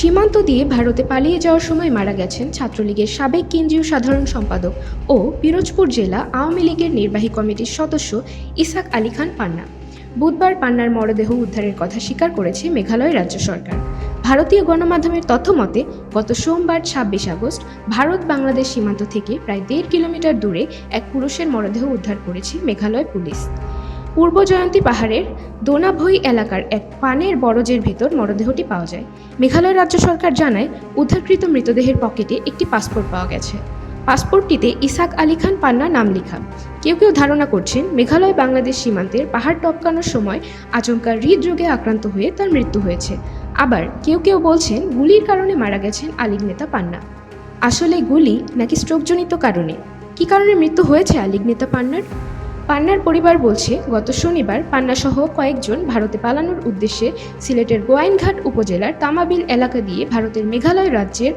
সীমান্ত দিয়ে ভারতে পালিয়ে যাওয়ার সময় মারা গেছেন ছাত্রলীগের সাবেক কেন্দ্রীয় সাধারণ সম্পাদক ও পিরোজপুর জেলা আওয়ামী লীগের নির্বাহী কমিটির সদস্য ইসাক আলী খান পান্না। বুধবার পান্নার মরদেহ উদ্ধারের কথা স্বীকার করেছে মেঘালয় রাজ্য সরকার। ভারতীয় গণমাধ্যমের তথ্য মতে, গত সোমবার ছাব্বিশ আগস্ট ভারত বাংলাদেশ সীমান্ত থেকে প্রায় দেড় কিলোমিটার দূরে এক পুরুষের মরদেহ উদ্ধার করেছে মেঘালয় পুলিশ। পূর্ব জয়ন্তী পাহাড়ের দোনাভই এলাকার এক পানের বরজের ভেতর মরদেহটি পাওয়া যায়। মেঘালয় রাজ্য সরকার জানায়, উদ্ধারকৃত মৃতদেহের পকেটে একটি পাসপোর্ট পাওয়া গেছে। পাসপোর্টটিতে ইসাক আলী খান পান্না নাম লেখা। কেউ কেউ ধারণা করছেন, মেঘালয় বাংলাদেশ সীমান্তের পাহাড় টপকানোর সময় আচমকা হৃদরোগে আক্রান্ত হয়ে তার মৃত্যু হয়েছে। আবার কেউ কেউ বলছেন, গুলির কারণে মারা গেছেন আলিগ নেতা পান্না। আসলে গুলি নাকি স্ট্রোকজনিত কারণে? কী কারণে মৃত্যু হয়েছে আলিগ নেতা পান্নার? পান্নার পরিবার বলছে, গত শনিবার পান্নাসহ কয়েকজন ভারতে পালানোর উদ্দেশ্যে সিলেটের গোয়াইনঘাট উপজেলার তামাবিল এলাকা দিয়ে ভারতের মেঘালয় রাজ্যের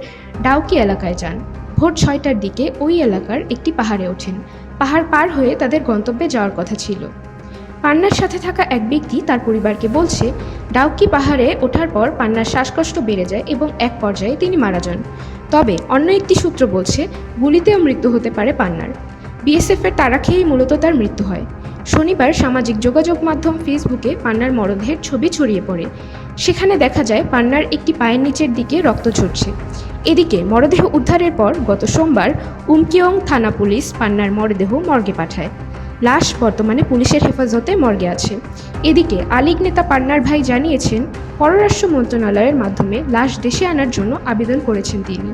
ডাউকি এলাকায় যান। ভোর ছয়টার দিকে ওই এলাকার একটি পাহাড়ে ওঠেন। পাহাড় পার হয়ে তাদের গন্তব্যে যাওয়ার কথা ছিল। পান্নার সাথে থাকা এক ব্যক্তি তার পরিবারকে বলছে, ডাউকি পাহাড়ে ওঠার পর পান্নার শ্বাসকষ্ট বেড়ে যায় এবং এক পর্যায়ে তিনি মারা যান। তবে অন্য একটি সূত্র বলছে, গুলিতেও মৃত্যু হতে পারে পান্নার। বিএসএফের তারা খেয়েই মূলত তার মৃত্যু হয়। শনিবার সামাজিক যোগাযোগ মাধ্যম ফেসবুকে পান্নার মরদেহের ছবি ছড়িয়ে পড়ে। সেখানে দেখা যায়, পান্নার একটি পায়ের নিচের দিকে রক্ত ঝরছে। এদিকে মরদেহ উদ্ধারের পর গত সোমবার উমকিয়ং থানা পুলিশ পান্নার মরদেহ মর্গে পাঠায়। লাশ বর্তমানে পুলিশের হেফাজতে মর্গে আছে। এদিকে আলিগ নেতা পান্নার ভাই জানিয়েছেন, পররাষ্ট্র মন্ত্রণালয়ের মাধ্যমে লাশ দেশে আনার জন্য আবেদন করেছেন তিনি।